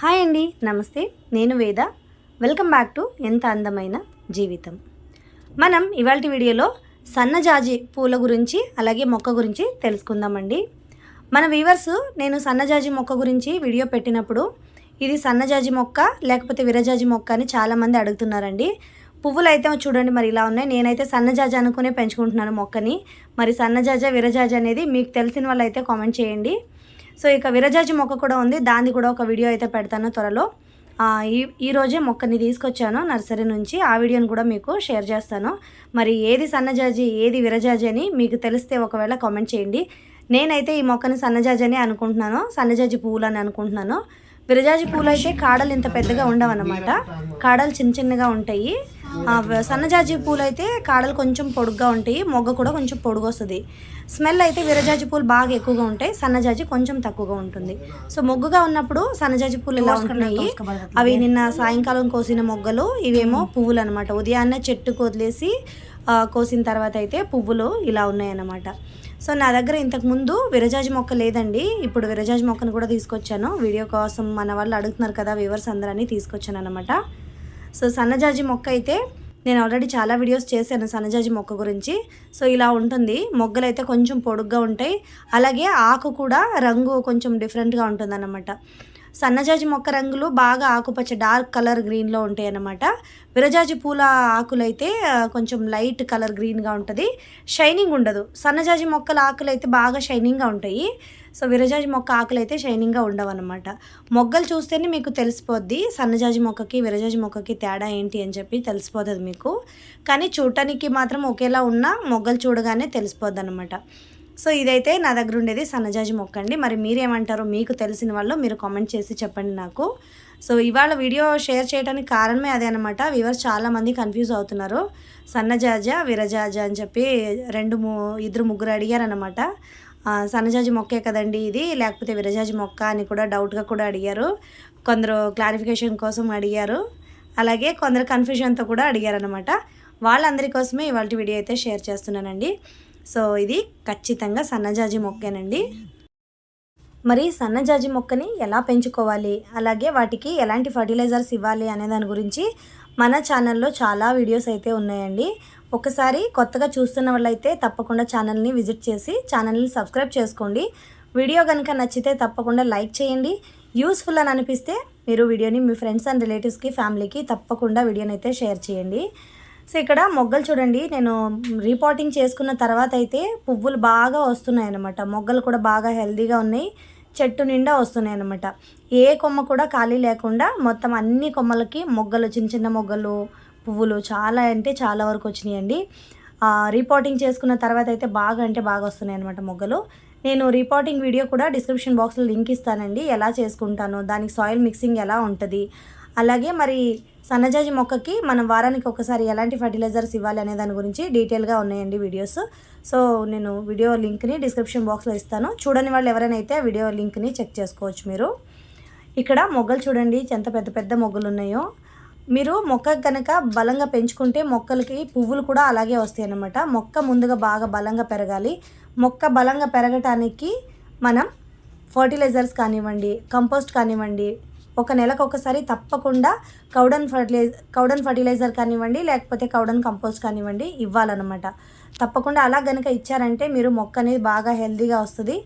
Hi అండి నమస్తే. నేను వేద. వెల్కమ్ బ్యాక్ టు ఎంత అందమైన జీవితం. మనం ఇవాళ వీడియోలో సన్నజాజి పూల గురించి అలాగే మొక్క గురించి తెలుసుకుందామండి. మన వీవర్స్ నేను సన్నజాజి మొక్క గురించి వీడియో పెట్టినప్పుడు ఇది సన్నజాజి మొక్క లేకపోతే విరజాజి మొక్క అని చాలామంది అడుగుతున్నారండి. పువ్వులు అయితే చూడండి మరి ఇలా ఉన్నాయి. నేనైతే సన్నజాజి అనుకునే పెంచుకుంటున్నాను మొక్కని. మరి సన్నజాజ విరజాజ అనేది మీకు తెలిసిన వాళ్ళు అయితే కామెంట్ చేయండి. సో ఇక విరజాజి మొక్క కూడా ఉంది. దాన్ని కూడా ఒక వీడియో అయితే పెడతాను త్వరలో. ఈ ఈరోజే మొక్కని తీసుకొచ్చాను నర్సరీ నుంచి. ఆ వీడియోని కూడా మీకు షేర్ చేస్తాను. మరి ఏది సన్నజాజి ఏది విరజాజి అని మీకు తెలిస్తే ఒకవేళ కామెంట్ చేయండి. నేనైతే ఈ మొక్కని సన్నజాజి అని అనుకుంటున్నాను. సన్నజాజి పువ్వులు అని అనుకుంటున్నాను. విరజాజి పూలు అయితే కాడలు ఇంత పెద్దగా ఉండవన్నమాట. కాడలు చిన్న చిన్నగా ఉంటాయి. సన్నజాజి పూలు అయితే కాడలు కొంచెం పొడుగ్గా ఉంటాయి మొగ్గ కూడా కొంచెం పొడుగు వస్తుంది. స్మెల్ అయితే విరజాజి పూలు బాగా ఎక్కువగా ఉంటాయి సన్నజాజి కొంచెం తక్కువగా ఉంటుంది. సో మొగ్గుగా ఉన్నప్పుడు సన్నజాజి పూలు ఇలా ఉంటున్నాయి? అవి నిన్న సాయంకాలం కోసిన మొగ్గలు ఇవేమో పువ్వులు అనమాట ఉదయాన్నే చెట్టుకు వదిలేసి కోసిన తర్వాత అయితే పువ్వులు ఇలా ఉన్నాయన్నమాట. సో నా దగ్గర ఇంతకు ముందు విరజాజి మొక్క లేదండి. ఇప్పుడు విరజాజి మొక్కను కూడా తీసుకొచ్చాను. వీడియో కోసం మన వాళ్ళు అడుగుతున్నారు కదా వివర్స్ అందరని తీసుకొచ్చాను అనమాట సో సన్నజాజి మొక్క అయితే నేను ఆల్రెడీ చాలా వీడియోస్ చేశాను సన్నజాజి మొక్క గురించి. సో ఇలా ఉంటుంది. మొగ్గలు అయితే కొంచెం పొడుగ్గా ఉంటాయి. అలాగే ఆకు కూడా రంగు కొంచెం డిఫరెంట్గా ఉంటుంది సన్నజాజి మొక్క రంగులు బాగా ఆకుపచ్చ డార్క్ కలర్ గ్రీన్లో ఉంటాయి అన్నమాట విరజాజి పూల ఆకులైతే కొంచెం లైట్ కలర్ గ్రీన్గా ఉంటుంది. షైనింగ్ ఉండదు. సన్నజాజి మొక్కల ఆకులు అయితే బాగా షైనింగ్గా ఉంటాయి. సో విరజాజి మొక్క ఆకులు అయితే షైనింగ్గా ఉండవన్నమాట. మొగ్గలు చూస్తేనే మీకు తెలిసిపోద్ది సన్నజాజి మొక్కకి విరజాజి మొక్కకి తేడా ఏంటి అని చెప్పి తెలిసిపోతుంది మీకు. కానీ చూడటానికి మాత్రం ఒకేలా ఉన్న మొగ్గలు చూడగానే తెలిసిపోద్ది అనమాట సో ఇదైతే నా దగ్గర ఉండేది సన్నజాజి మొక్క అండి. మరి మీరేమంటారో మీకు తెలిసిన వాళ్ళు మీరు కామెంట్ చేసి చెప్పండి నాకు. సో ఇవాళ వీడియో షేర్ చేయడానికి కారణమే అదే అనమాట వ్యూవర్స్ చాలామంది కన్ఫ్యూజ్ అవుతున్నారు. సన్నజాజ విరజాజ అని చెప్పి రెండు ము ఇద్దరు ముగ్గురు అడిగారనమాట సన్నజాజి మొక్కే కదండి ఇది. లేకపోతే విరజాజి మొక్క అని కూడా డౌట్గా కూడా అడిగారు. కొందరు క్లారిఫికేషన్ కోసం అడిగారు. అలాగే కొందరు కన్ఫ్యూజన్తో కూడా అడిగారనమాట వాళ్ళందరి కోసమే ఇవాళ వీడియో అయితే షేర్ చేస్తున్నానండి. సో ఇది ఖచ్చితంగా సన్నజాజి మొక్కేనండి. మరి సన్నజాజి మొక్కని ఎలా పెంచుకోవాలి? అలాగే వాటికి ఎలాంటి ఫర్టిలైజర్స్ ఇవ్వాలి అనే దాని గురించి మన ఛానల్లో చాలా వీడియోస్ అయితే ఉన్నాయండి. ఒకసారి కొత్తగా చూస్తున్న వాళ్ళైతే తప్పకుండా ఛానల్ని విజిట్ చేసి ఛానల్ని సబ్స్క్రైబ్ చేసుకోండి. వీడియో కనుక నచ్చితే తప్పకుండా లైక్ చేయండి. యూస్ఫుల్ అని అనిపిస్తే మీరు వీడియోని మీ ఫ్రెండ్స్ అండ్ రిలేటివ్స్కి ఫ్యామిలీకి తప్పకుండా వీడియోని అయితే షేర్ చేయండి. సో ఇక్కడ మొగ్గలు చూడండి నేను రీపాటింగ్ చేసుకున్న తర్వాత అయితే పువ్వులు బాగా వస్తున్నాయి అన్నమాట మొగ్గలు కూడా బాగా హెల్దీగా ఉన్నాయి. చెట్టు నిండా వస్తున్నాయి అన్నమాట ఏ కొమ్మ కూడా ఖాళీ లేకుండా మొత్తం అన్ని కొమ్మలకి మొగ్గలు చిన్న చిన్న మొగ్గలు పువ్వులు చాలా అంటే చాలా వరకు వచ్చినాయండి. రీపాటింగ్ చేసుకున్న తర్వాత అయితే బాగా అంటే బాగా వస్తున్నాయి అనమాట మొగ్గలు. నేను రీపాటింగ్ వీడియో కూడా డిస్క్రిప్షన్ బాక్స్లో లింక్ ఇస్తానండి ఎలా చేసుకుంటాను దానికి సాయిల్ మిక్సింగ్ ఎలా ఉంటుంది. అలాగే మరి సన్నజాజి మొక్కకి మనం వారానికి ఒకసారి ఎలాంటి ఫర్టిలైజర్స్ ఇవ్వాలి అనే దాని గురించి డీటెయిల్గా ఉన్నాయండి వీడియోస్. సో నేను వీడియో లింక్ని డిస్క్రిప్షన్ బాక్స్లో ఇస్తాను. చూడని వాళ్ళు ఎవరైనా అయితే వీడియో లింక్ని చెక్ చేసుకోవచ్చు మీరు. ఇక్కడ మొగ్గలు చూడండి ఎంత పెద్ద పెద్ద మొగ్గలు ఉన్నాయో. మీరు మొక్క కనుక బలంగా పెంచుకుంటే మొక్కలకి పువ్వులు కూడా అలాగే వస్తాయి అన్నమాట. మొక్క ముందుగా బాగా బలంగా పెరగాలి. మొక్క బలంగా పెరగటానికి మనం ఫర్టిలైజర్స్ కానివ్వండి కంపోస్ట్ కానివ్వండి ఒక నెలకు ఒకసారి తప్పకుండా కౌడన్ ఫర్టిలైజర్ కౌడన్ ఫర్టిలైజర్ కానివ్వండి లేకపోతే కౌడన్ కంపోస్ట్ కానివ్వండి ఇవ్వాలన్నమాట. తప్పకుండా అలా కనుక ఇచ్చారంటే మీరు మొక్క అనేది బాగా హెల్దీగా వస్తుంది.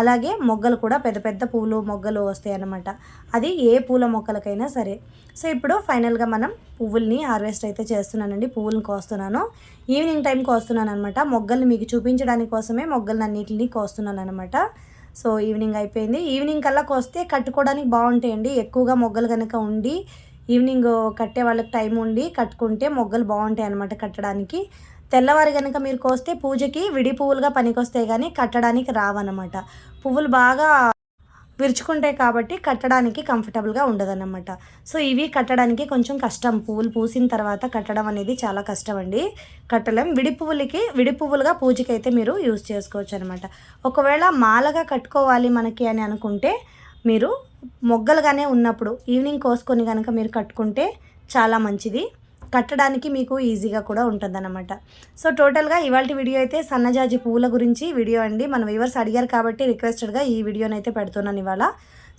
అలాగే మొగ్గలు కూడా పెద్ద పెద్ద పూలు మొగ్గలు వస్తాయి అన్నమాట అది ఏ పూల మొక్కలకైనా సరే. సో ఇప్పుడు ఫైనల్గా మనం పువ్వుల్ని హార్వెస్ట్ అయితే చేస్తున్నానండి. పువ్వులను కోస్తున్నాను. ఈవినింగ్ టైం కోస్తున్నాను అనమాట మొగ్గల్ని మీకు చూపించడానికి కోసమే మొగ్గలను అన్నిటిని కోస్తున్నాను అనమాట సో ఈవినింగ్ అయిపోయింది. ఈవినింగ్ కల్లాకి వస్తే కట్టుకోవడానికి బాగుంటాయండి. ఎక్కువగా మొగ్గలు కనుక ఉండి ఈవినింగ్ కట్టే వాళ్ళకి టైం ఉండి కట్టుకుంటే మొగ్గలు బాగుంటాయి అనమాట కట్టడానికి. తెల్లవారి కనుక మీరు కోస్తే పూజకి విడి పువ్వులుగా పనికొస్తాయి కానీ కట్టడానికి రావన్నమాట. పువ్వులు బాగా విరుచుకుంటాయి కాబట్టి కట్టడానికి కంఫర్టబుల్గా ఉండదన్నమాట. సో ఇవి కట్టడానికి కొంచెం కష్టం. పువ్వులు పూసిన తర్వాత కట్టడం అనేది చాలా కష్టం అండి కట్టలేం. విడి పువ్వులకి విడి పువ్వులుగా పూజకి అయితే మీరు యూజ్ చేసుకోవచ్చు అనమాట ఒకవేళ మాలగా కట్టుకోవాలి మనకి అని అనుకుంటే మీరు మొగ్గలుగానే ఉన్నప్పుడు ఈవినింగ్ కోసుకొని కనుక మీరు కట్టుకుంటే చాలా మంచిది. కట్టడానికి మీకు ఈజీగా కూడా ఉంటుందన్నమాట. సో టోటల్గా ఇవాళ వీడియో అయితే సన్నజాజి పువ్వుల గురించి వీడియో అండి. మన వ్యూవర్స్ అడిగారు కాబట్టి రిక్వెస్టెడ్గా ఈ వీడియోని అయితే పెడుతున్నాను ఇవాళ.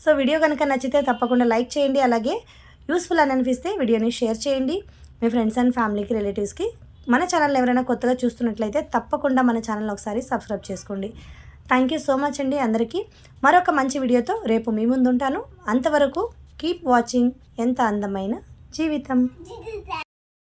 సో వీడియో కనుక నచ్చితే తప్పకుండా లైక్ చేయండి. అలాగే యూస్ఫుల్ అని అనిపిస్తే వీడియోని షేర్ చేయండి. మీ ఫ్రెండ్స్ అండ్ ఫ్యామిలీకి రిలేటివ్స్కి. మన ఛానల్ ఎవరైనా కొత్తగా చూస్తున్నట్లయితే తప్పకుండా మన ఛానల్ ఒకసారి సబ్స్క్రైబ్ చేసుకోండి. థ్యాంక్ యూ సో మచ్ అండి అందరికీ. మరొక మంచి వీడియోతో రేపు మీ ముందు ఉంటాను అంతవరకు కీప్ వాచింగ్. ఎంత అందమైన జీవితం.